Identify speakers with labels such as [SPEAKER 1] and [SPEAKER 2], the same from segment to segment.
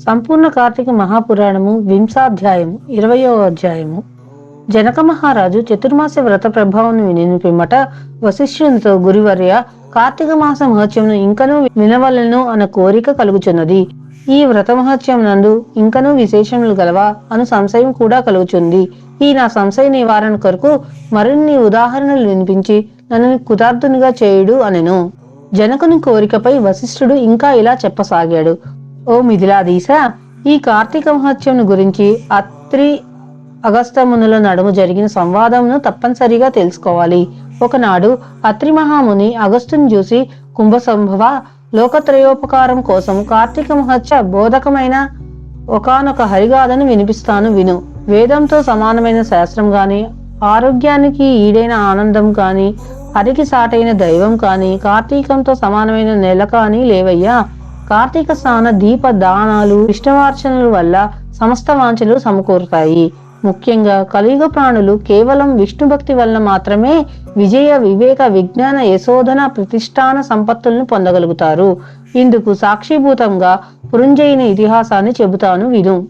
[SPEAKER 1] సంపూర్ణ కార్తీక మహాపురాణము వింశాధ్యాయము ఇరవయో అధ్యాయము. జనక మహారాజు చతుర్మాస వ్రత ప్రభావం విని పిమ్మట వశిష్ఠునితో గురువర్య కార్తీక మాస మహత్యమును ఇంకనూ వినవలను అన్న కోరిక కలుగుచున్నది. ఈ వ్రత మహత్యం నందు ఇంకనూ విశేషములు గలవా అను సంశయం కూడా కలుగుచుంది. ఈ నా సంశయ నివారణ కొరకు మరిన్ని ఉదాహరణలు వినిపించి నన్ను కుతార్థునిగా చేయుడు అనెను. జనకుని కోరికపై వశిష్ఠుడు ఇంకా ఇలా చెప్పసాగాడు. ఓ మిథిలాదీశ ఈ కార్తీక మహత్యంను గురించి అత్రి అగస్తమునుల నడుము జరిగిన సంవాదమును తప్పనిసరిగా తెలుసుకోవాలి. ఒకనాడు అత్రి మహాముని అగస్తుని చూసి కుంభసంభవ లోకత్రయోపకారం కోసం కార్తీక మహత్య బోధకమైన ఒకానొక హరిగాథను వినిపిస్తాను విను. వేదంతో సమానమైన శాస్త్రం గాని ఆరోగ్యానికి ఈడైన ఆనందం కాని హరికి సాటైన దైవం కాని కార్తీకంతో సమానమైన నెల కాని లేవయ్యా. కార్తీక స్నాన దీప దానాలు విష్ణువార్చనల వల్ల సమస్త వాంఛలు సమకూరుతాయి. ముఖ్యంగా కలియుగ ప్రాణులు కేవలం విష్ణు భక్తి వలన మాత్రమే విజయ వివేక విజ్ఞాన యశోధన ప్రతిష్టాన సంపత్తులను పొందగలుగుతారు. ఇందుకు సాక్షిభూతంగా పురంజయుని ఇతిహాసాన్ని చెబుతాను విను.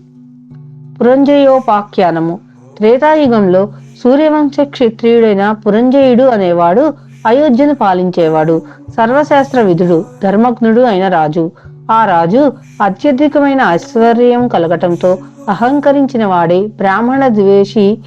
[SPEAKER 1] పురంజయోపాఖ్యానము. త్రేతాయుగంలో సూర్యవంశ క్షత్రియుడైన పురంజయుడు అనేవాడు అయోధ్యను పాలించేవాడు. సర్వశాస్త్ర విధుడు ధర్మజ్ఞుడు అయిన రాజు. ఆ రాజు అత్యధికమైన ఐశ్వర్యం కలగటంతో అహంకరించిన వాడే బ్రాహ్మణ ద్వేషి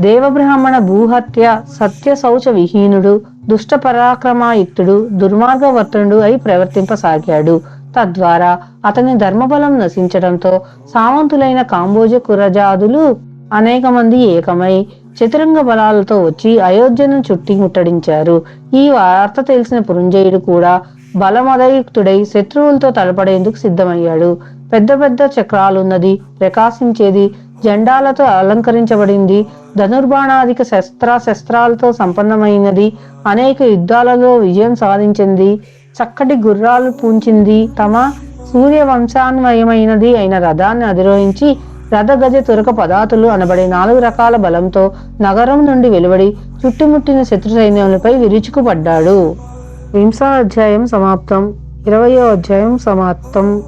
[SPEAKER 1] దేవబ్రాహ్మణ భూహత్య సత్య శౌచ విహీనుడు దుష్ట పరాక్రమాయుక్తుడు దుర్మార్గవర్తనుడు అయి ప్రవర్తింపసాగాడు. తద్వారా అతని ధర్మబలం నశించడంతో సామంతులైన కాంబోజ కురజాదులు అనేక మంది ఏకమై చతురంగ బలాలతో వచ్చి అయోధ్యను చుట్టి ముట్టడించారు. ఈ వార్త తెలిసిన పురంజయుడు కూడా బలమదయుక్తుడై శత్రువులతో తలపడేందుకు సిద్ధమయ్యాడు. పెద్ద పెద్ద చక్రాలున్నది ప్రకాశించేది జెండాలతో అలంకరించబడింది. ధనుర్బాణాధిక శస్త్ర శస్త్రాలతో సంపన్నమైనది. అనేక యుద్ధాలలో విజయం సాధించింది. చక్కటి గుర్రాలు పూంచింది. తమ సూర్య వంశాన్వయమైనది అయిన రథాన్ని అధిరోహించి రథ గజ తురక పదాతులు అనబడే నాలుగు రకాల బలంతో నగరం నుండి వెలువడి చుట్టుముట్టిన శత్రు సైన్యములపై విరుచుకుపడ్డాడు. వింశ అధ్యాయం సమాప్తం. ఇరవయో అధ్యాయం సమాప్తం.